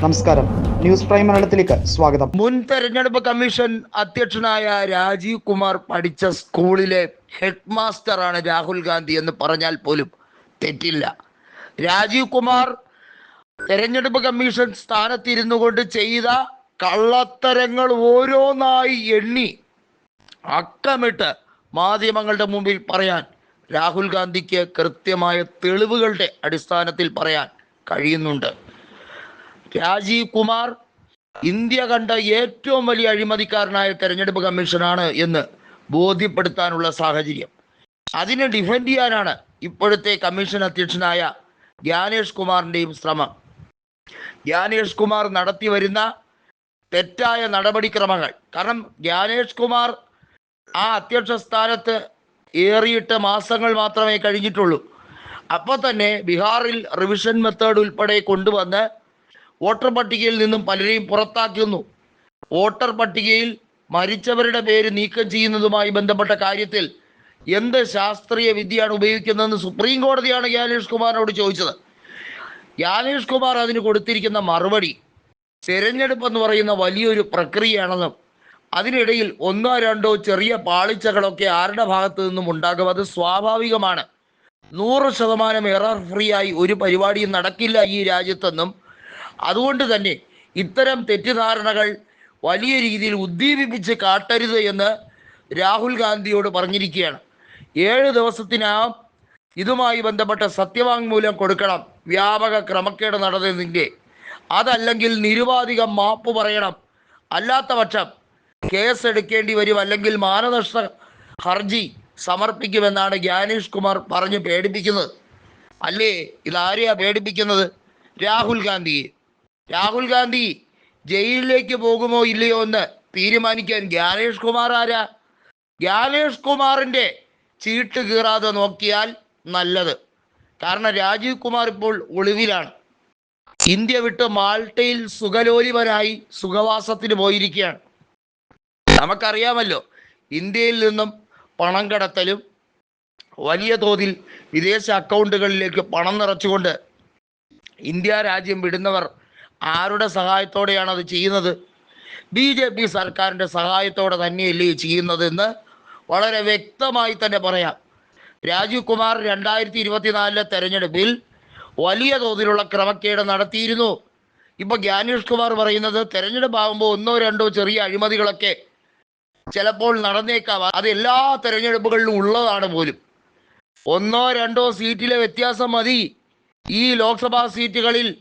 നമസ്കാരം. News prime മലയാളത്തിലേക്ക് സ്വാഗതം. മുൻ തെരഞ്ഞെടുപ്പ് കമ്മീഷൻ അധ്യക്ഷനായ രാജീവ് കുമാർ പഠിച്ച സ്കൂളിലെ ഹെഡ് മാസ്റ്റർ ആണ് രാഹുൽ ഗാന്ധി എന്ന് പറഞ്ഞാൽ പോലും തെറ്റില്ല. രാജീവ് കുമാർ തെരഞ്ഞെടുപ്പ് കമ്മീഷൻ സ്ഥാനത്തിരുന്നു കൊണ്ട് ചെയ്ത കള്ളത്തരങ്ങൾ ഓരോന്നായി എണ്ണി അക്കമിട്ട് മാധ്യമങ്ങളുടെ മുമ്പിൽ പറയാൻ രാഹുൽ ഗാന്ധിക്ക് കൃത്യമായ തെളിവുകളുടെ അടിസ്ഥാനത്തിൽ പറയാൻ കഴിയുന്നുണ്ട്. രാജീവ് കുമാർ ഇന്ത്യ കണ്ട ഏറ്റവും വലിയ അഴിമതിക്കാരനായ തെരഞ്ഞെടുപ്പ് കമ്മീഷനാണ് എന്ന് ബോധ്യപ്പെടുത്താനുള്ള സാഹചര്യം. അതിനെ ഡിഫെൻഡ് ചെയ്യാനാണ് ഇപ്പോഴത്തെ കമ്മീഷൻ അധ്യക്ഷനായ ജ്ഞാനേഷ് കുമാറിന്റെയും ശ്രമം. ജ്ഞാനേഷ് കുമാർ നടത്തി വരുന്ന തെറ്റായ നടപടിക്രമങ്ങൾ. കാരണം ജ്ഞാനേഷ് കുമാർ ആ അധ്യക്ഷ സ്ഥാനത്ത് ഏറിയിട്ട് മാസങ്ങൾ മാത്രമേ കഴിഞ്ഞിട്ടുള്ളൂ. അപ്പോൾ തന്നെ ബീഹാറിൽ റിവിഷൻ മെത്തേഡ് ഉൾപ്പെടെ കൊണ്ടുവന്ന് വോട്ടർ പട്ടികയിൽ നിന്നും പലരെയും പുറത്താക്കുന്നു. വോട്ടർ പട്ടികയിൽ മരിച്ചവരുടെ പേര് നീക്കം ചെയ്യുന്നതുമായി ബന്ധപ്പെട്ട കാര്യത്തിൽ എന്ത് ശാസ്ത്രീയ വിദ്യയാണ് ഉപയോഗിക്കുന്നതെന്ന് സുപ്രീം കോടതിയാണ് ജ്ഞാനേഷ് കുമാറിനോട് ചോദിച്ചത്. ജ്ഞാനേഷ് കുമാർ അതിന് കൊടുത്തിരിക്കുന്ന മറുപടി തിരഞ്ഞെടുപ്പ് എന്ന് പറയുന്ന വലിയൊരു പ്രക്രിയയാണെന്നും അതിനിടയിൽ ഒന്നോ രണ്ടോ ചെറിയ പാളിച്ചകളൊക്കെ ആരുടെ ഭാഗത്തു നിന്നും ഉണ്ടാകും? അത് സ്വാഭാവികമാണ്. നൂറ് ശതമാനം എറർ ഫ്രീ ആയി ഒരു പരിപാടിയും നടക്കില്ല ഈ രാജ്യത്തെന്നും അതുകൊണ്ട് തന്നെ ഇത്തരം തെറ്റിദ്ധാരണകൾ വലിയ രീതിയിൽ ഉദ്ദീപിപ്പിച്ച് കാട്ടരുത് എന്ന് രാഹുൽ ഗാന്ധിയോട് പറഞ്ഞിരിക്കുകയാണ്. ഏഴ് ദിവസത്തിനകം ഇതുമായി ബന്ധപ്പെട്ട സത്യവാങ്മൂലം കൊടുക്കണം. വ്യാപക ക്രമക്കേട് നടന്നതിന്റെ അതല്ലെങ്കിൽ നിരുപാധികം മാപ്പ് പറയണം. അല്ലാത്ത പക്ഷം കേസ് എടുക്കേണ്ടി വരും അല്ലെങ്കിൽ മാനനഷ്ട ഹർജി സമർപ്പിക്കുമെന്നാണ് ജ്ഞാനേഷ് കുമാർ പറഞ്ഞ് പേടിപ്പിക്കുന്നത്. അല്ലേ? ഇതാരെയാ പേടിപ്പിക്കുന്നത്? രാഹുൽ ഗാന്ധിയെ. രാഹുൽ ഗാന്ധി ജയിലിലേക്ക് പോകുമോ ഇല്ലയോ എന്ന് തീരുമാനിക്കാൻ ഗ്യാനേഷ് കുമാർ ആരാ? ഗ്യാനേഷ് കുമാറിന്റെ ചീട്ട് കീറാതെ നോക്കിയാൽ നല്ലത്. കാരണം രാജീവ് കുമാർ ഇപ്പോൾ ഒളിവിലാണ്. ഇന്ത്യ വിട്ട് മാൾട്ടയിൽ സുഖലോലിപനായി സുഖവാസത്തിന് പോയിരിക്കുകയാണ്. നമുക്കറിയാമല്ലോ ഇന്ത്യയിൽ നിന്നും പണം കടത്തലും വലിയ തോതിൽ വിദേശ അക്കൗണ്ടുകളിലേക്ക് പണം നിറച്ചുകൊണ്ട് ഇന്ത്യ രാജ്യം വിടുന്നവർ ആരുടെ സഹായത്തോടെയാണ് അത് ചെയ്യുന്നത്? ബി ജെ പി സർക്കാരിന്റെ സഹായത്തോടെ തന്നെയല്ലേ ചെയ്യുന്നതെന്ന് വളരെ വ്യക്തമായി തന്നെ പറയാം. രാജീവ് കുമാർ രണ്ടായിരത്തി ഇരുപത്തിനാലിലെ തെരഞ്ഞെടുപ്പിൽ വലിയ തോതിലുള്ള ക്രമക്കേട് നടത്തിയിരുന്നു. ഇപ്പോൾ ജ്ഞാനേഷ് കുമാർ പറയുന്നത് തെരഞ്ഞെടുപ്പ് ആകുമ്പോൾ ഒന്നോ രണ്ടോ ചെറിയ അഴിമതികളൊക്കെ ചിലപ്പോൾ നടന്നേക്കാം. അത് എല്ലാ തെരഞ്ഞെടുപ്പുകളിലും ഉള്ളതാണ് പോലും. ഒന്നോ രണ്ടോ സീറ്റിലെ വ്യത്യാസം മതി. ഈ ലോക്സഭാ സീറ്റുകളിൽ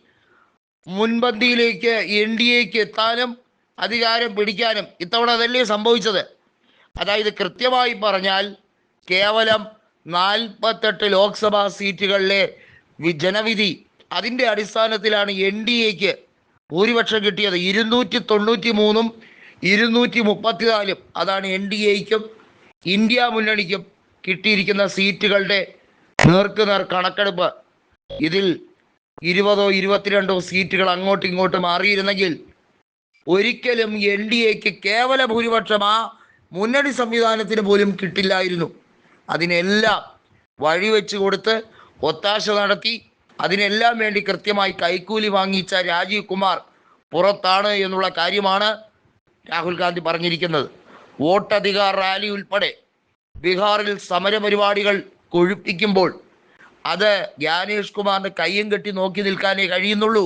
മുൻപന്തിയിലേക്ക് എൻ ഡി എക്ക് എത്താനും അധികാരം പിടിക്കാനും ഇത്തവണ അതല്ലേ സംഭവിച്ചത്. അതായത് കൃത്യമായി പറഞ്ഞാൽ കേവലം നാൽപ്പത്തെട്ട് ലോക്സഭാ സീറ്റുകളിലെ ജനവിധി അതിന്റെ അടിസ്ഥാനത്തിലാണ് എൻ ഡി എക്ക് ഭൂരിപക്ഷം കിട്ടിയത്. ഇരുന്നൂറ്റി തൊണ്ണൂറ്റി മൂന്നും ഇരുന്നൂറ്റി മുപ്പത്തിനാലും അതാണ് എൻ ഡി എക്കും ഇന്ത്യ മുന്നണിക്കും കിട്ടിയിരിക്കുന്ന സീറ്റുകളുടെ നേർക്കുനേർ കണക്കെടുപ്പ്. ഇതിൽ ഇരുപതോ ഇരുപത്തിരണ്ടോ സീറ്റുകൾ അങ്ങോട്ടും ഇങ്ങോട്ടും മാറിയിരുന്നെങ്കിൽ ഒരിക്കലും എൻ ഡി എക്ക് കേവല ഭൂരിപക്ഷം ആ മുന്നണി സംവിധാനത്തിന് പോലും കിട്ടില്ലായിരുന്നു. അതിനെല്ലാം വഴിവെച്ച് കൊടുത്ത് ഒത്താശ നടത്തി അതിനെല്ലാം വേണ്ടി കൃത്യമായി കൈക്കൂലി വാങ്ങിച്ച രാജീവ് കുമാർ പുറത്താണ് എന്നുള്ള കാര്യമാണ് രാഹുൽ ഗാന്ധി പറഞ്ഞിരിക്കുന്നത്. വോട്ടധികാർ റാലി ഉൾപ്പെടെ ബീഹാറിൽ സമരപരിപാടികൾ കൊഴുപ്പിക്കുമ്പോൾ അത് ജ്ഞാനേഷ് കുമാറിന് കയ്യും കെട്ടി നോക്കി നിൽക്കാനേ കഴിയുന്നുള്ളൂ.